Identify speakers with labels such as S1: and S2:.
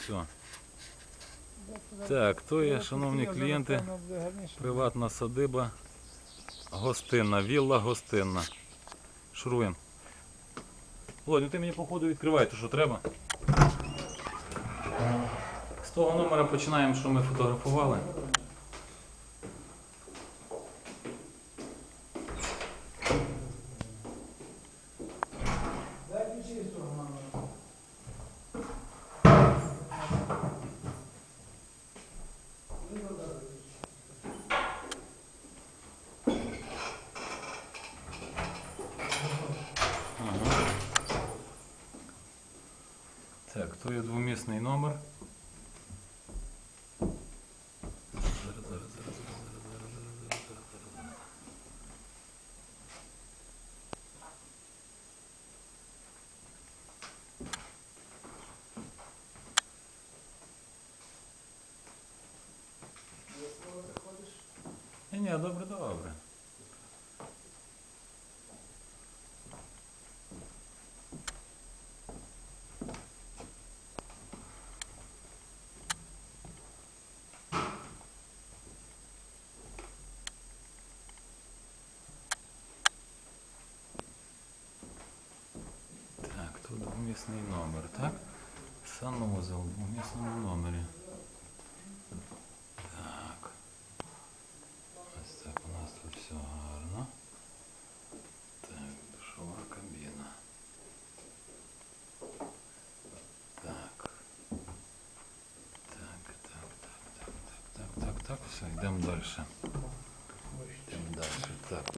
S1: Все. Так, то є, шановні клієнти, приватна садиба, гостинна, вілла гостинна. Шурвин. Володь, ну ти мені походу відкривай, то що треба. З того номера починаємо, що ми фотографували. Так, то я двомісний номер. Ні, не, добре, добре. тут двомісний номер, так? Санузел в двомісному номері. Так. Ось так у нас тут все гарно. Так, душова кабіна. Так. Так, так, так, так, так, так, так, все, йдемо далі. Йдемо далі. Так.